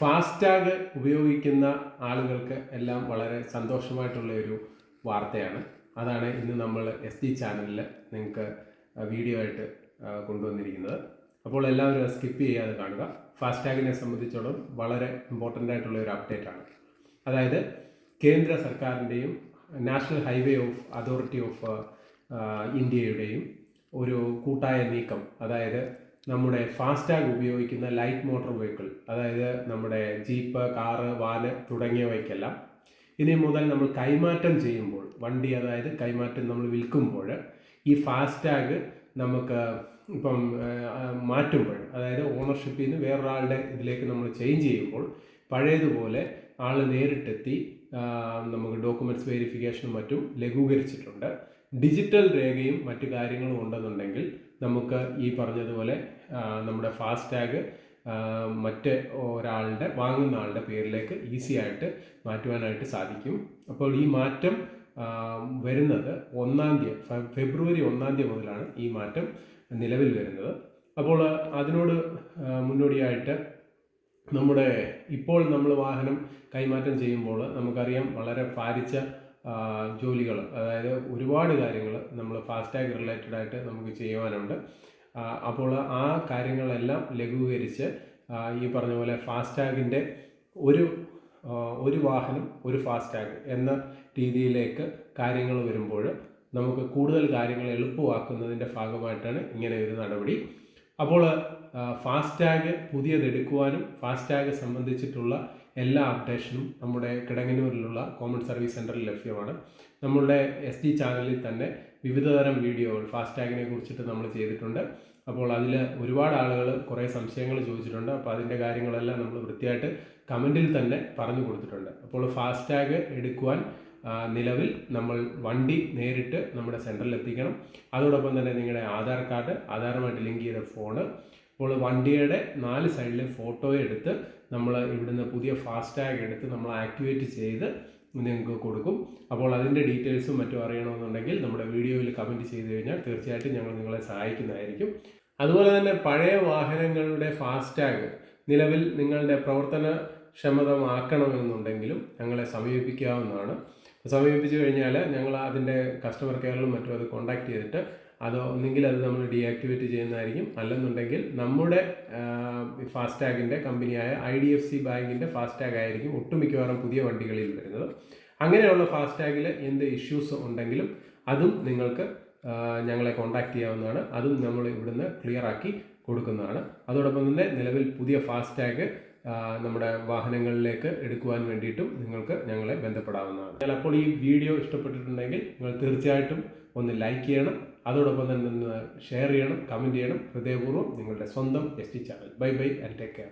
FASTag ഉപയോഗിക്കുന്ന ആളുകൾക്ക് എല്ലാം വളരെ സന്തോഷമായിട്ടുള്ള ഒരു വാർത്തയാണ്. അതാണ് ഇന്ന് നമ്മൾ എസ് ഡി ചാനലിൽ നിങ്ങൾക്ക് വീഡിയോ ആയിട്ട് കൊണ്ടുവന്നിരിക്കുന്നത്. അപ്പോൾ എല്ലാവരും സ്കിപ്പ് ചെയ്യാതെ കാണുക. ഫാസ്റ്റാഗിനെ സംബന്ധിച്ചോളം വളരെ ഇമ്പോർട്ടന്റ് ആയിട്ടുള്ള ഒരു അപ്ഡേറ്റ് ആണ്. അതായത് കേന്ദ്ര സർക്കാരിന്റെയും national highway of authority of ഇന്ത്യയുടെയും ഒരു കൂട്ടായ നീക്കം അതായത് നമ്മുടെ ഫാസ്റ്റാഗ് ഉപയോഗിക്കുന്ന ലൈറ്റ് മോട്ടോർ വെഹിക്കിൾ അതായത് നമ്മുടെ ജീപ്പ് കാറ് വാന് തുടങ്ങിയവയ്ക്കെല്ലാം ഇനി മുതൽ നമ്മൾ കൈമാറ്റം ചെയ്യുമ്പോൾ വണ്ടി അതായത് കൈമാറ്റം നമ്മൾ വിൽക്കുമ്പോൾ ഈ ഫാസ്റ്റാഗ് നമുക്ക് ഇപ്പം മാറ്റുമ്പോൾ അതായത് ഓണർഷിപ്പിൽ നിന്ന് വേറൊരാളുടെ ഇതിലേക്ക് നമ്മൾ ചേഞ്ച് ചെയ്യുമ്പോൾ പഴയതുപോലെ ആൾ നേരിട്ടെത്തി നമുക്ക് ഡോക്യുമെന്റ്സ് വെരിഫിക്കേഷനും മറ്റും ലഘൂകരിച്ചിട്ടുണ്ട്. ഡിജിറ്റൽ രേഖയും മറ്റു കാര്യങ്ങളും ഉണ്ടെന്നുണ്ടെങ്കിൽ നമുക്ക് ഈ പറഞ്ഞതുപോലെ നമ്മുടെ ഫാസ്റ്റാഗ് മറ്റ് ഒരാളുടെ വാങ്ങുന്ന ആളുടെ പേരിലേക്ക് ഈസി ആയിട്ട് മാറ്റുവാനായിട്ട് സാധിക്കും. അപ്പോൾ ഈ മാറ്റം വരുന്നത് ഒന്നാം തീയതി ഫെബ്രുവരി ഒന്നാം തീയതി മുതലാണ് ഈ മാറ്റം നിലവിൽ വരുന്നത്. അപ്പോൾ അതിനോട് മുന്നോടിയായിട്ട് നമ്മുടെ ഇപ്പോൾ നമ്മൾ വാഹനം കൈമാറ്റം ചെയ്യുമ്പോൾ നമുക്കറിയാം വളരെ ഭാരിച്ച ജോലികൾ അതായത് ഒരുപാട് കാര്യങ്ങൾ നമ്മൾ ഫാസ്റ്റാഗ് റിലേറ്റഡ് ആയിട്ട് നമുക്ക് ചെയ്യുവാനുണ്ട്. അപ്പോൾ ആ കാര്യങ്ങളെല്ലാം ലഘൂകരിച്ച് ഈ പറഞ്ഞ പോലെ ഫാസ്റ്റാഗിന്റെ ഒരു ഒരു വാഹനം ഒരു ഫാസ്റ്റാഗ് എന്ന രീതിയിലേക്ക് കാര്യങ്ങൾ വരുമ്പോൾ നമുക്ക് കൂടുതൽ കാര്യങ്ങൾ എളുപ്പമാക്കുന്നതിന്റെ ഭാഗമായിട്ടാണ് ഇങ്ങനെ ഒരു നടപടി അപ്പോൾ ആ, ഫാസ്റ്റാഗ് പുതിയതെടുക്കുവാനും ഫാസ്റ്റാഗ് സംബന്ധിച്ചിട്ടുള്ള എല്ലാ അപ്ഡേഷനും നമ്മുടെ കിടങ്ങന്നൂരിലുള്ള കോമൺ സർവീസ് സെന്ററിൽ ലഭ്യമാണ്. നമ്മളുടെ എസ് ഡി ചാനലിൽ തന്നെ വിവിധതരം വീഡിയോകൾ ഫാസ്റ്റാഗിനെ കുറിച്ചിട്ട് നമ്മൾ ചെയ്തിട്ടുണ്ട്. അപ്പോൾ അതിൽ ഒരുപാട് ആളുകൾ കുറേ സംശയങ്ങൾ ചോദിച്ചിട്ടുണ്ട്. അപ്പോൾ അതിന്റെ കാര്യങ്ങളെല്ലാം നമ്മൾ വൃത്തിയായിട്ട് കമന്റിൽ തന്നെ പറഞ്ഞു കൊടുത്തിട്ടുണ്ട്. അപ്പോൾ ഫാസ്റ്റാഗ് എടുക്കുവാൻ നിലവിൽ നമ്മൾ വണ്ടി നേരിട്ട് നമ്മുടെ സെന്ററിൽ എത്തിക്കണം. അതോടൊപ്പം തന്നെ നിങ്ങളുടെ ആധാർ കാർഡ് ആധാറുമായിട്ട് ലിങ്ക് ചെയ്ത ഫോണ് അപ്പോൾ വണ്ടിയുടെ നാല് സൈഡിലെ ഫോട്ടോ എടുത്ത് നമ്മൾ ഇവിടുന്ന് പുതിയ ഫാസ്റ്റാഗ് എടുത്ത് നമ്മൾ ആക്ടിവേറ്റ് ചെയ്ത് നിങ്ങൾക്ക് കൊടുക്കും. അപ്പോൾ അതിന്റെ ഡീറ്റെയിൽസും മറ്റും അറിയണമെന്നുണ്ടെങ്കിൽ നമ്മുടെ വീഡിയോയിൽ കമന്റ് ചെയ്ത് കഴിഞ്ഞാൽ തീർച്ചയായിട്ടും ഞങ്ങൾ നിങ്ങളെ സഹായിക്കുന്നതായിരിക്കും. അതുപോലെ തന്നെ പഴയ വാഹനങ്ങളുടെ ഫാസ്റ്റാഗ് നിലവിൽ നിങ്ങളുടെ പ്രവർത്തന ക്ഷമതമാക്കണമെന്നുണ്ടെങ്കിലും ഞങ്ങളെ സമീപിക്കാവുന്നതാണ്. സമീപിച്ചു കഴിഞ്ഞാൽ ഞങ്ങൾ അതിന്റെ കസ്റ്റമർ കെയറിലും മറ്റും അത് കോൺടാക്ട് ചെയ്തിട്ട് അത് ഒന്നെങ്കിൽ അത് നമ്മൾ ഡീആക്ടിവേറ്റ് ചെയ്യുന്നതായിരിക്കും. അല്ലെന്നുണ്ടെങ്കിൽ നമ്മുടെ ഫാസ്റ്റാഗിന്റെ കമ്പനിയായ ഐ ഡി എഫ് സി ബാങ്കിന്റെ ഫാസ്റ്റാഗ് ആയിരിക്കും ഒട്ടുമിക്കവാറും പുതിയ വണ്ടികളിൽ വരുന്നത്. അങ്ങനെയുള്ള ഫാസ്റ്റാഗിൽ എന്ത് ഇഷ്യൂസ് ഉണ്ടെങ്കിലും അതും നിങ്ങൾക്ക് ഞങ്ങളെ കോൺടാക്ട് ചെയ്യാവുന്നതാണ്. അതും നമ്മൾ ഇവിടുന്ന് ക്ലിയർ ആക്കി കൊടുക്കുന്നതാണ്. അതോടൊപ്പം തന്നെ നിലവിൽ പുതിയ ഫാസ്റ്റാഗ് നമ്മുടെ വാഹനങ്ങളിലേക്ക് എടുക്കുവാൻ വേണ്ടിയിട്ടും നിങ്ങൾക്ക് ഞങ്ങളെ ബന്ധപ്പെടാവുന്നതാണ്. എന്നാൽ അപ്പോൾ ഈ വീഡിയോ ഇഷ്ടപ്പെട്ടിട്ടുണ്ടെങ്കിൽ നിങ്ങൾ തീർച്ചയായിട്ടും ഒന്ന് ലൈക്ക് ചെയ്യണം. അതോടൊപ്പം തന്നെ ഷെയർ ചെയ്യണം കമന്റ് ചെയ്യണം. ഹൃദയപൂർവം നിങ്ങളുടെ സ്വന്തം S T channel bye bye and take care